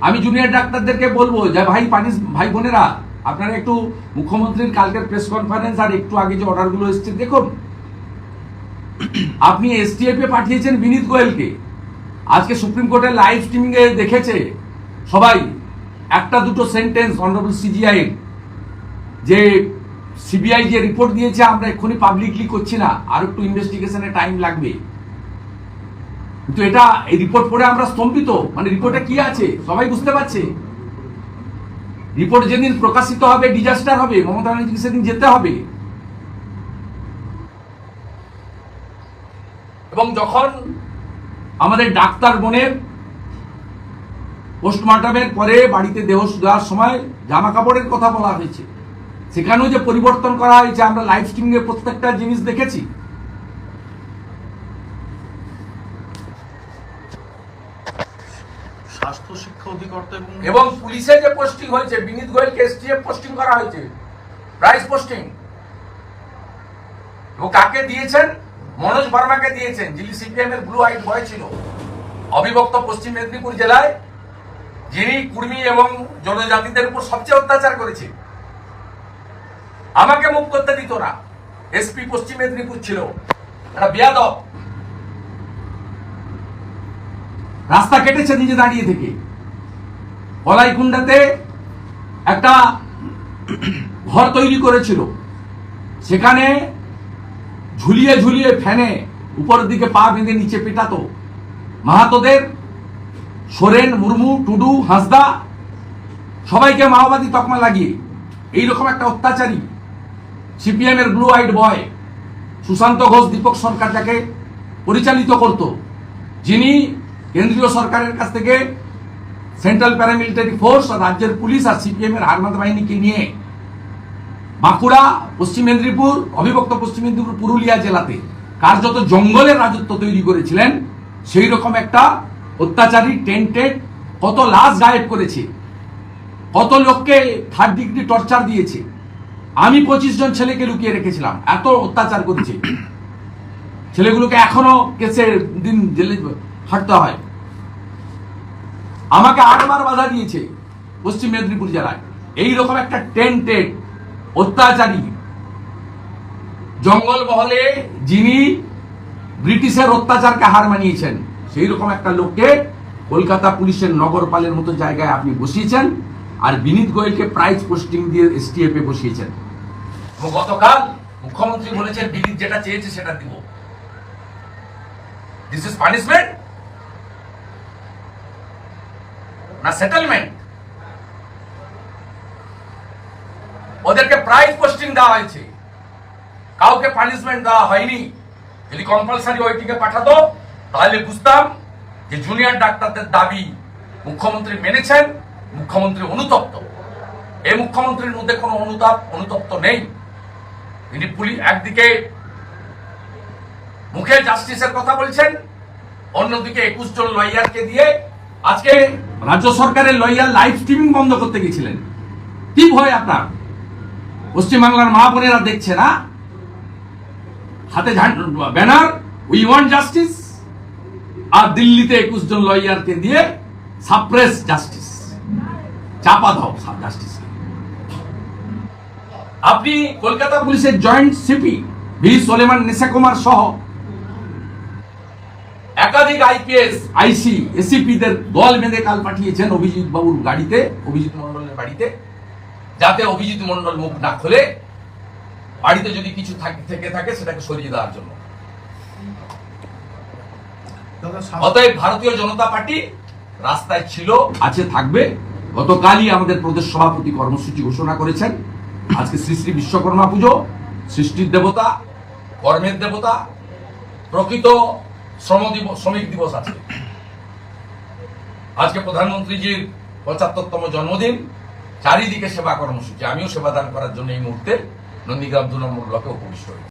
আমি জুনিয়র ডাক্তারদেরকে বলব যে, ভাই পানি ভাই বোনেরা, আপনারা একটু মুখ্যমন্ত্রীর কালকের প্রেস কনফারেন্স আর একটু আগে যে অর্ডারগুলো এসছে, দেখুন। আপনি এসটিএফ এ পাঠিয়েছেন বিনীত গোয়েলকে। আজকে সুপ্রিম কোর্টের লাইভ স্ট্রিমিং এ দেখেছে সবাই, একটা দুটো সেন্টেন্স অনারেবল সিজিআই যে সিবিআই যে রিপোর্ট দিয়েছে, আমরা এক্ষুনি পাবলিকলি করছি না। আর একটু ইনভেস্টিগেশনে টাইম লাগবে। কিন্তু এটা এই রিপোর্ট পড়ে আমরা স্তম্ভিত। মানে রিপোর্টে কি আছে? সবাই বুঝতে পারছে। রিপোর্ট যেদিন প্রকাশিত হবে ডিজাস্টার হবে, মমতা ব্যানার্জিকে সেদিন যেতে হবে। এবং যখন আমাদের ডাক্তার বোনের পোস্টমর্টমের পরে বাড়িতে দেহ দেওয়ার সময় জামা কাপড়ের কথা বলা হয়েছে। সেখানেও যে পরিবর্তন করা হয়েছে, আমরা লাইভ স্ট্রিমিং এর প্রত্যেকটা জিনিস দেখেছি। স্বাস্থ্য শিক্ষা অধিকর্তা এবং পুলিশে যে পোস্টিং হয়েছে, বিনীত গোয়েলকে এসটিএফ পোস্টিং করা হয়েছে প্রাইস পোস্টিং। এবং কাকে দিয়েছেন? মনোজ বর্মাকে দিয়েছেন, যিনি সিপিএম এর ব্লু বয় ছিল। অবিভক্ত পশ্চিম মেদিনীপুর জেলায়, যিনি কুর্মী এবং জনজাতিদের উপর সবচেয়ে অত্যাচার করেছে। আমাকে মুখ করতে দিত না। এসপি পশ্চিম মেদিনীপুর ছিল। একটা রাস্তা কেটেছে নিজে দাঁড়িয়ে থেকে। কলাইকুণ্ডাতে একটা ঘর তৈরি করেছিল। সেখানে ঝুলিয়ে ঝুলিয়ে ফ্যানে উপরের দিকে পা বেঁধে নিচে পেটাতো। মাহাতোদের সোরেন, মুর্মু, টুডু, হাসদা সবাইকে মাওবাদী তকমা লাগিয়ে। এইরকম একটা অত্যাচারী সিপিএম এর blue white boy Sushanta Ghosh, Dipak Sarkar যাকে পরিচালিত করত। যিনি কেন্দ্রীয় সরকারের কাছ থেকে সেন্ট্রাল প্যারামিলিটারি ফোর্স আর রাজ্যের পুলিশ আর সিপিএম এর আর্মাদ বাহিনীকে নিয়ে বাঁকুড়া, পশ্চিম মেদিনীপুর, অবিভক্ত পশ্চিম মেদিনীপুর, পুরুলিয়া জেলাতে কার্যত জঙ্গলের রাজত্ব তৈরি করেছিলেন। সেই রকম একটা অত্যাচারী টেন্টেড কত লাশ গায়েব করেছে, কত লোককে থার্ড ডিগ্রি টর্চার দিয়েছে। আমি পঁচিশ জন ছেলেকে লুকিয়ে রেখেছিলাম, এত অত্যাচার করেছে। ছেলেগুলোকে এখনও কেসের দিন জেলে হাঁটতে হয়। আমাকে আটবার বাধা দিয়েছে পশ্চিম মেদিনীপুর জেলায়। এইরকম একটা টেন্টেড অত্যাচারী জঙ্গল মহলে যিনি ব্রিটিশের অত্যাচারকে হার মানিয়েছেন সেই রকম একটা লোককে কলকাতা পুলিশের নগরপালের মতো জায়গায় আপনি বসিয়েছেন আর বিনীত গোয়েলকে প্রাইজ পোস্টিং দিয়ে এসটিএফ এ বসিয়েছেন। গতকাল মুখ্যমন্ত্রী বলেছেন, বিনীত যেটা চেয়েছে সেটা দিব। দিস ইজ পানিশমেন্ট না সেটেলমেন্ট ওদেরকে প্রাইজ পোস্টিং দেওয়া হয়েছে। কাউকে পানিশমেন্ট দেওয়া হয়নি। যদি কম্পালসারি ওইটিকে পাঠাতো, তাহলে বুঝতাম যে জুনিয়র ডাক্তারদের দাবি মুখ্যমন্ত্রী মেনেছেন, মুখ্যমন্ত্রী অনুতপ্ত। এই মুখ্যমন্ত্রীর মধ্যে কোনো অনুতাপ, অনুতপ্ত নেই। তিনি পুলিশ একদিকে মুখে জাস্টিসের কথা বলছেন, অন্যদিকে একুশ জন লয়ারকে দিয়ে আজকে রাজ্য সরকারের লয়ার লাইভ স্ট্রিমিং বন্ধ করতে গেছিলেন। কি ভয় আপনার? পশ্চিমবাংলার মা বোনেরা দেখছে না? হাতে ব্যানার, উই ওয়ান্ট জাস্টিস, আর দিল্লিতে একুশ জন লয়ারকে দিয়ে সাপ্রেস জাস্টিস। চাপা দাও জাস্টিস আপনি কলকাতা পুলিশের জয়েন্ট সিপি ভি সোলেমান নেশা কুমার সহ একাধিক আইপিএস আইসি এসিপি দের দল বেঁধে কাল পাঠিয়েছেন অভিজিৎ বাবুর গাড়িতে অভিজিৎ মন্ডলের বাড়িতে যাতে অভিজিৎ মন্ডল মুখ না খোলে। বাড়িতে যদি কিছু থেকে থাকে সেটাকে সরিয়ে দেওয়ার জন্য। অতএব ভারতীয় জনতা পার্টি রাস্তায় ছিল আছে থাকবে। গতকালই আমাদের প্রদেশ সভাপতি কর্মসূচি ঘোষণা করেছেন। আজকে শ্রী শ্রী বিশ্বকর্মা পুজো সৃষ্টির দেবতা কর্মের দেবতা প্রকৃত শ্রম দিবস, শ্রমিক দিবস আছে। আজকে প্রধানমন্ত্রীজির পঁচাত্তরতম জন্মদিন। চারিদিকে সেবা কর্মসূচি। আমিও সেবাদান করার জন্য এই মুহূর্তে নন্দীগ্রাম দু নম্বর ব্লকে উপবিষ্ট